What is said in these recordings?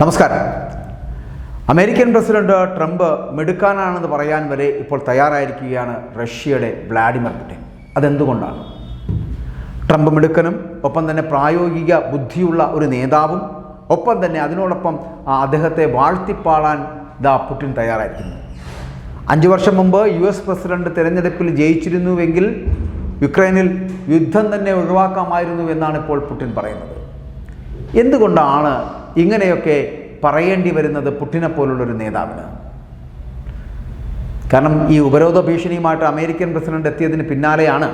നമസ്കാരം. American president Trump മിടുക്കാനാണെന്ന് പറയാൻ വരെ ഇപ്പോൾ തയ്യാറായിരിക്കുകയാണ് റഷ്യയുടെ വ്ളാഡിമിർ പുടിൻ. അതെന്തുകൊണ്ടാണ്? ട്രംപ് മിടുക്കനും ഒപ്പം തന്നെ പ്രായോഗിക ബുദ്ധിയുള്ള ഒരു നേതാവും ഒപ്പം തന്നെ അതിനോടൊപ്പം അദ്ദേഹത്തെ വാഴ്ത്തിപ്പാളാൻ ദാ പുടിൻ തയ്യാറായിരിക്കുന്നു. അഞ്ച് വർഷം മുമ്പ് യു എസ് പ്രസിഡന്റ് തിരഞ്ഞെടുപ്പിൽ ജയിച്ചിരുന്നുവെങ്കിൽ യുക്രൈനിൽ യുദ്ധം തന്നെ ഒഴിവാക്കാമായിരുന്നു എന്നാണ് ഇപ്പോൾ പുടിൻ പറയുന്നത്. എന്തുകൊണ്ടാണ് ഇങ്ങനെയൊക്കെ പറയേണ്ടി വരുന്നത് പുട്ടിനെ പോലുള്ളൊരു നേതാവിന്. കാരണം ഈ ഉപരോധ ഭീഷണിയുമായിട്ട് അമേരിക്കൻ പ്രസിഡന്റ് എത്തിയതിന് പിന്നാലെയാണ്.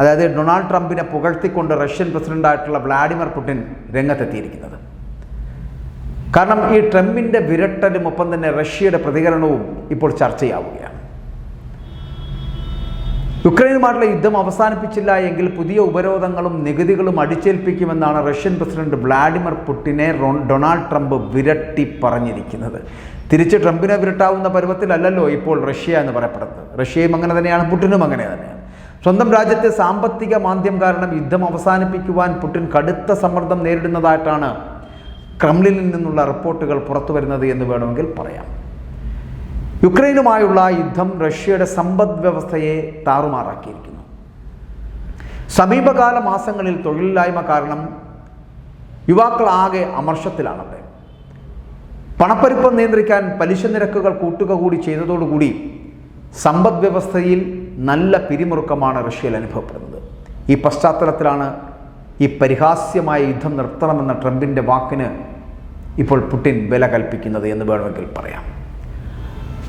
അതായത് ഡൊണാൾഡ് ട്രംപിനെ പുകഴ്ത്തിക്കൊണ്ട് റഷ്യൻ പ്രസിഡന്റായിട്ടുള്ള വ്ളാഡിമിർ പുടിൻ രംഗത്തെത്തിയിരിക്കുന്നത്. കാരണം ഈ ട്രംപിന്റെ വിരട്ടലും ഒപ്പം തന്നെ റഷ്യയുടെ പ്രതികരണവും ഇപ്പോൾ ചർച്ചയാവുകയാണ്. യുക്രൈനുമായിട്ടുള്ള യുദ്ധം അവസാനിപ്പിച്ചില്ല എങ്കിൽ പുതിയ ഉപരോധങ്ങളും നികുതികളും അടിച്ചേൽപ്പിക്കുമെന്നാണ് റഷ്യൻ പ്രസിഡന്റ് വ്ളാഡിമിർ പുടിനെ ഡൊണാൾഡ് ട്രംപ് വിരട്ടി പറഞ്ഞിരിക്കുന്നത്. തിരിച്ച് ട്രംപിനെ വിരട്ടാവുന്ന പരുവത്തിലല്ലല്ലോ ഇപ്പോൾ റഷ്യ എന്ന് പറയപ്പെടുന്നത്. റഷ്യയും അങ്ങനെ തന്നെയാണ് പുടിനും അങ്ങനെ തന്നെയാണ്. സ്വന്തം രാജ്യത്തെ സാമ്പത്തിക മാന്ദ്യം കാരണം യുദ്ധം അവസാനിപ്പിക്കുവാൻ പുടിൻ കടുത്ത സമ്മർദ്ദം നേരിടുന്നതായിട്ടാണ് ക്രംലിനിൽ നിന്നുള്ള റിപ്പോർട്ടുകൾ പുറത്തു വരുന്നത് എന്ന് വേണമെങ്കിൽ പറയാം. യുക്രൈനുമായുള്ള യുദ്ധം റഷ്യയുടെ സമ്പദ് വ്യവസ്ഥയെ താറുമാറാക്കിയിരിക്കുന്നു. സമീപകാല മാസങ്ങളിൽ തൊഴിലില്ലായ്മ കാരണം യുവാക്കൾ ആകെ അമർഷത്തിലാണവിടെ പണപ്പെരുപ്പം നിയന്ത്രിക്കാൻ പലിശ നിരക്കുകൾ കൂട്ടുക കൂടി ചെയ്തതോടുകൂടി സമ്പദ് വ്യവസ്ഥയിൽ നല്ല പിരിമുറുക്കമാണ് റഷ്യയിൽ അനുഭവപ്പെടുന്നത്. ഈ പശ്ചാത്തലത്തിലാണ് ഈ പരിഹാസ്യമായ യുദ്ധം നിർത്തണമെന്ന ട്രംപിന്റെ വാക്കിന് ഇപ്പോൾ പുടിൻ വില കൽപ്പിക്കുന്നത് എന്ന് വേണമെങ്കിൽ പറയാം.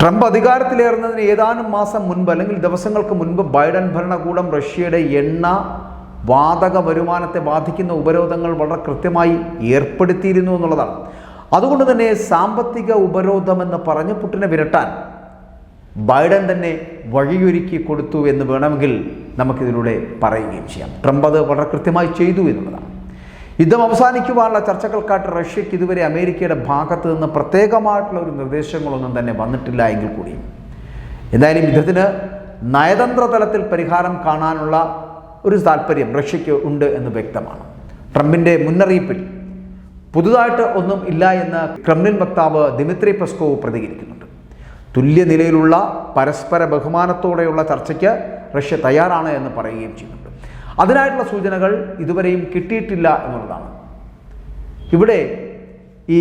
ട്രംപ് അധികാരത്തിലേറുന്നതിന് ഏതാനും മാസം മുൻപ് അല്ലെങ്കിൽ ദിവസങ്ങൾക്ക് മുൻപ് ബൈഡൻ ഭരണകൂടം റഷ്യയുടെ എണ്ണ വാതക വരുമാനത്തെ ബാധിക്കുന്ന ഉപരോധങ്ങൾ വളരെ കൃത്യമായി ഏർപ്പെടുത്തിയിരുന്നു എന്നുള്ളതാണ്. അതുകൊണ്ട് തന്നെ സാമ്പത്തിക ഉപരോധമെന്ന് പറഞ്ഞ് പുട്ടിനെ വിരട്ടാൻ ബൈഡൻ തന്നെ വഴിയൊരുക്കി കൊടുത്തു എന്ന് വേണമെങ്കിൽ നമുക്കിതിലൂടെ പറയുകയും ചെയ്യാം. ട്രംപ് അത് വളരെ കൃത്യമായി ചെയ്തു എന്നുള്ളതാണ്. യുദ്ധം അവസാനിക്കുവാനുള്ള ചർച്ചകൾക്കായിട്ട് റഷ്യയ്ക്ക് ഇതുവരെ അമേരിക്കയുടെ ഭാഗത്ത് നിന്ന് പ്രത്യേകമായിട്ടുള്ള ഒരു നിർദ്ദേശങ്ങളൊന്നും തന്നെ വന്നിട്ടില്ല എങ്കിൽ കൂടിയും എന്തായാലും യുദ്ധത്തിന് നയതന്ത്ര തലത്തിൽ പരിഹാരം കാണാനുള്ള ഒരു താല്പര്യം റഷ്യയ്ക്ക് ഉണ്ട് എന്ന് വ്യക്തമാണ്. ട്രംപിന്റെ മുന്നറിയിപ്പിൽ പുതുതായിട്ട് ഒന്നും ഇല്ല എന്ന് ക്രെംലിൻ വക്താവ് ദിമിത്രി പെസ്കോവ് പ്രതികരിക്കുന്നുണ്ട്. തുല്യ നിലയിലുള്ള പരസ്പര ബഹുമാനത്തോടെയുള്ള ചർച്ചയ്ക്ക് റഷ്യ തയ്യാറാണ് എന്ന് പറയുകയും ചെയ്യുന്നുണ്ട് അതിനായിട്ടുള്ള സൂചനകൾ ഇതുവരെയും കിട്ടിയിട്ടില്ല എന്നുള്ളതാണ്. ഇവിടെ ഈ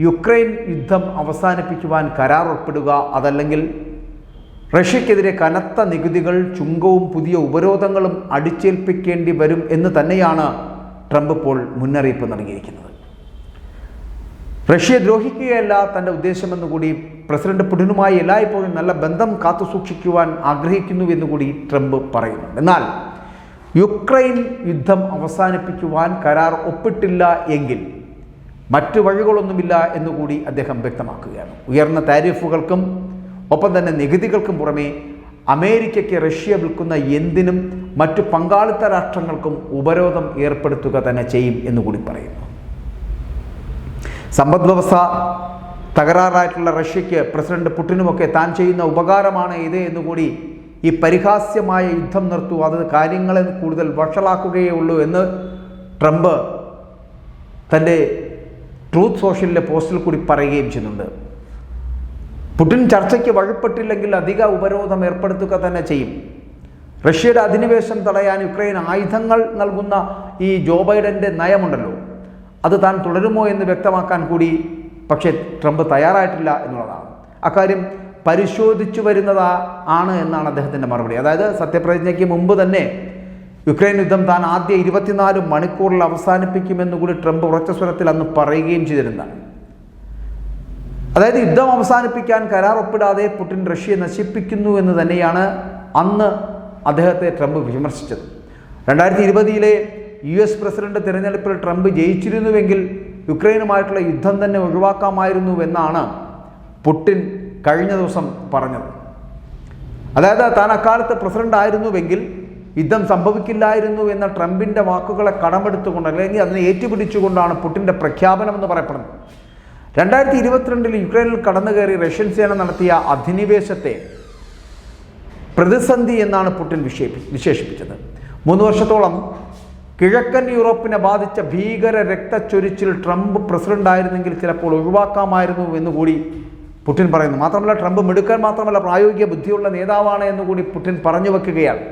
യുക്രൈൻ യുദ്ധം അവസാനിപ്പിക്കുവാൻ കരാർ ഒപ്പിടുക അതല്ലെങ്കിൽ റഷ്യക്കെതിരെ കനത്ത നികുതികൾ ചുങ്കവും പുതിയ ഉപരോധങ്ങളും അടിച്ചേൽപ്പിക്കേണ്ടി വരും എന്ന് തന്നെയാണ് ട്രംപ് ഇപ്പോൾ മുന്നറിയിപ്പ് നൽകിയിരിക്കുന്നത്. റഷ്യയെ ദ്രോഹിക്കുകയല്ല തന്റെ ഉദ്ദേശമെന്ന് കൂടി പ്രസിഡന്റ് പുടിനുമായി എല്ലായ്പ്പോഴും നല്ല ബന്ധം കാത്തുസൂക്ഷിക്കുവാൻ ആഗ്രഹിക്കുന്നു എന്നുകൂടി ട്രംപ് പറയുന്നുണ്ട്. എന്നാൽ യുക്രൈൻ യുദ്ധം അവസാനിപ്പിക്കുവാൻ കരാർ ഒപ്പിട്ടില്ല എങ്കിൽ മറ്റു വഴികളൊന്നുമില്ല എന്നുകൂടി അദ്ദേഹം വ്യക്തമാക്കുകയാണ്. ഉയർന്ന താരിഫുകൾക്കും ഒപ്പം തന്നെ നികുതികൾക്കും പുറമേ അമേരിക്കയ്ക്ക് റഷ്യ വിൽക്കുന്ന എന്തിനും മറ്റു പങ്കാളിത്ത രാഷ്ട്രങ്ങൾക്കും ഉപരോധം ഏർപ്പെടുത്തുക തന്നെ ചെയ്യും എന്നുകൂടി പറയുന്നു. സമ്പദ് വ്യവസ്ഥ തകരാറായിട്ടുള്ള റഷ്യയ്ക്ക് പ്രസിഡന്റ് പുടിനുമൊക്കെ താൻ ചെയ്യുന്ന ഉപകാരമാണ് ഇത് എന്നുകൂടി ഈ പരിഹാസ്യമായ യുദ്ധം നിർത്തൂ അത് കാര്യങ്ങളെ കൂടുതൽ വഷളാക്കുകയേ ഉള്ളൂ എന്ന് ട്രംപ് തന്റെ ട്രൂത്ത് സോഷ്യലിലെ പോസ്റ്റിൽ കൂടി പറയുകയും ചെയ്യുന്നുണ്ട്. പുടിൻ ചർച്ചയ്ക്ക് വഴിപ്പെട്ടില്ലെങ്കിൽ അധിക ഉപരോധം ഏർപ്പെടുത്തുക തന്നെ ചെയ്യും. റഷ്യയുടെ അധിനിവേശം തടയാൻ യുക്രൈൻ ആയുധങ്ങൾ നൽകുന്ന ഈ ജോ ബൈഡന്റെ നയമുണ്ടല്ലോ. അത് താൻ തുടരുമോ എന്ന് വ്യക്തമാക്കാൻ കൂടി പക്ഷേ ട്രംപ് തയ്യാറായിട്ടില്ല എന്നുള്ളതാണ്. അക്കാര്യം പരിശോധിച്ചു വരുന്നതാ ആണ് എന്നാണ് അദ്ദേഹത്തിന്റെ മറുപടി. അതായത് സത്യപ്രതിജ്ഞയ്ക്ക് മുമ്പ് തന്നെ യുക്രൈൻ യുദ്ധം താൻ ആദ്യ ഇരുപത്തിനാല് മണിക്കൂറിൽ അവസാനിപ്പിക്കുമെന്ന് കൂടി ട്രംപ് ഉറച്ച സ്വരത്തിൽ അന്ന് പറയുകയും ചെയ്തിരുന്നതാണ് അതായത് യുദ്ധം അവസാനിപ്പിക്കാൻ കരാർ ഒപ്പിടാതെ പുടിൻ റഷ്യയെ നശിപ്പിക്കുന്നു എന്ന് തന്നെയാണ് അന്ന് അദ്ദേഹത്തെ ട്രംപ് വിമർശിച്ചത്. രണ്ടായിരത്തി ഇരുപതിയിലെ യു എസ് പ്രസിഡന്റ് തിരഞ്ഞെടുപ്പിൽ ട്രംപ് ജയിച്ചിരുന്നുവെങ്കിൽ യുക്രൈനുമായിട്ടുള്ള യുദ്ധം തന്നെ ഒഴിവാക്കാമായിരുന്നു എന്നാണ് പുടിൻ കഴിഞ്ഞ ദിവസം പറഞ്ഞത്. അതായത് താൻ അക്കാലത്ത് പ്രസിഡന്റ് ആയിരുന്നുവെങ്കിൽ യുദ്ധം സംഭവിക്കില്ലായിരുന്നു എന്ന ട്രംപിന്റെ വാക്കുകളെ കടമെടുത്തുകൊണ്ട് അല്ലെങ്കിൽ അതിനെ ഏറ്റുപിടിച്ചുകൊണ്ടാണ് പുട്ടിന്റെ പ്രഖ്യാപനം എന്ന് പറയപ്പെടുന്നത്. രണ്ടായിരത്തി ഇരുപത്തിരണ്ടിൽ യുക്രൈനിൽ കടന്നു കയറി റഷ്യൻ സേന നടത്തിയ അധിനിവേശത്തെ പ്രതിസന്ധി എന്നാണ് പുടിൻ വിശേഷി വിശേഷിപ്പിച്ചത്. മൂന്ന് വർഷത്തോളം കിഴക്കൻ യൂറോപ്പിനെ ബാധിച്ച ഭീകര രക്തച്ചൊരിച്ചിൽ ട്രംപ് പ്രസിഡന്റ് ആയിരുന്നെങ്കിൽ ചിലപ്പോൾ ഒഴിവാക്കാമായിരുന്നു എന്നുകൂടി പുടിൻ പറയുന്നു മാത്രമല്ല ട്രംപ് മിടുക്കൻ മാത്രമല്ല പ്രായോഗിക ബുദ്ധിയുള്ള നേതാവാണ് എന്നുകൂടി പുടിൻ പറഞ്ഞു വെക്കുകയാണ്.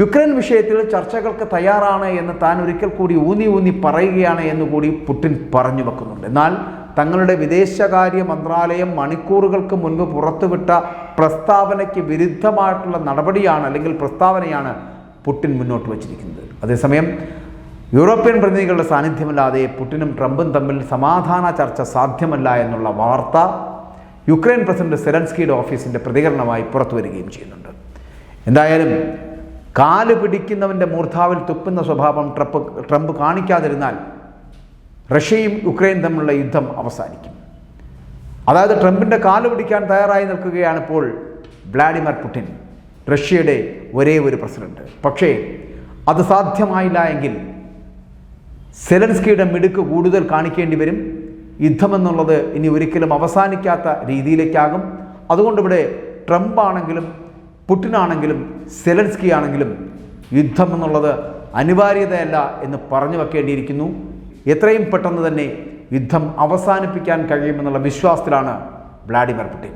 യുക്രൈൻ വിഷയത്തിൽ ചർച്ചകൾക്ക് തയ്യാറാണ് എന്ന് താൻ ഒരിക്കൽ കൂടി ഊന്നി ഊന്നി പറയുകയാണ് എന്നുകൂടി പുടിൻ പറഞ്ഞു വെക്കുന്നുണ്ട്. എന്നാൽ തങ്ങളുടെ വിദേശകാര്യ മന്ത്രാലയം മണിക്കൂറുകൾക്ക് മുൻപ് പുറത്തുവിട്ട പ്രസ്താവനയ്ക്ക് വിരുദ്ധമായിട്ടുള്ള നടപടിയാണ് അല്ലെങ്കിൽ പ്രസ്താവനയാണ് പുടിൻ മുന്നോട്ട് വച്ചിരിക്കുന്നത്. അതേസമയം യൂറോപ്യൻ പ്രതിനിധികളുടെ സാന്നിധ്യമല്ലാതെ പുടിനും ട്രംപും തമ്മിൽ സമാധാന ചർച്ച സാധ്യമല്ല എന്നുള്ള വാർത്ത യുക്രൈൻ പ്രസിഡന്റ് സെലൻസ്കിയുടെ ഓഫീസിന്റെ പ്രതികരണമായി പുറത്തു വരികയും ചെയ്യുന്നുണ്ട്. എന്തായാലും കാൽ പിടിക്കുന്നവന്റെ മൂർധാവിൽ തുപ്പുന്ന സ്വഭാവം ട്രംപ് ട്രംപ് കാണിക്കാതിരുന്നാൽ റഷ്യയും യുക്രൈൻ തമ്മിലുള്ള യുദ്ധം അവസാനിക്കും. അതായത് ട്രംപിന്റെ കാൽ പിടിക്കാൻ തയ്യാറായി നിൽക്കുകയാണ് ഇപ്പോൾ വ്ളാഡിമിർ പുടിൻ റഷ്യയുടെ ഒരേ ഒരു പ്രസിഡന്റ്. പക്ഷേ അത് സാധ്യമായില്ല എങ്കിൽ സെലൻസ്കിയുടെ മിടുക്ക് കൂടുതൽ കാണിക്കേണ്ടി വരും. യുദ്ധമെന്നുള്ളത് ഇനി ഒരിക്കലും അവസാനിക്കാത്ത രീതിയിലേക്കാകും. അതുകൊണ്ട് ഇവിടെ ട്രംപ് ആണെങ്കിലും പുടിനാണെങ്കിലും സെലൻസ്കി ആണെങ്കിലും യുദ്ധം എന്നുള്ളത് അനിവാര്യതയല്ല എന്ന് പറഞ്ഞു വെക്കേണ്ടിയിരിക്കുന്നു. എത്രയും പെട്ടെന്ന് തന്നെ യുദ്ധം അവസാനിപ്പിക്കാൻ കഴിയുമെന്നുള്ള വിശ്വാസത്തിലാണ് വ്ളാഡിമിർ പുടിൻ.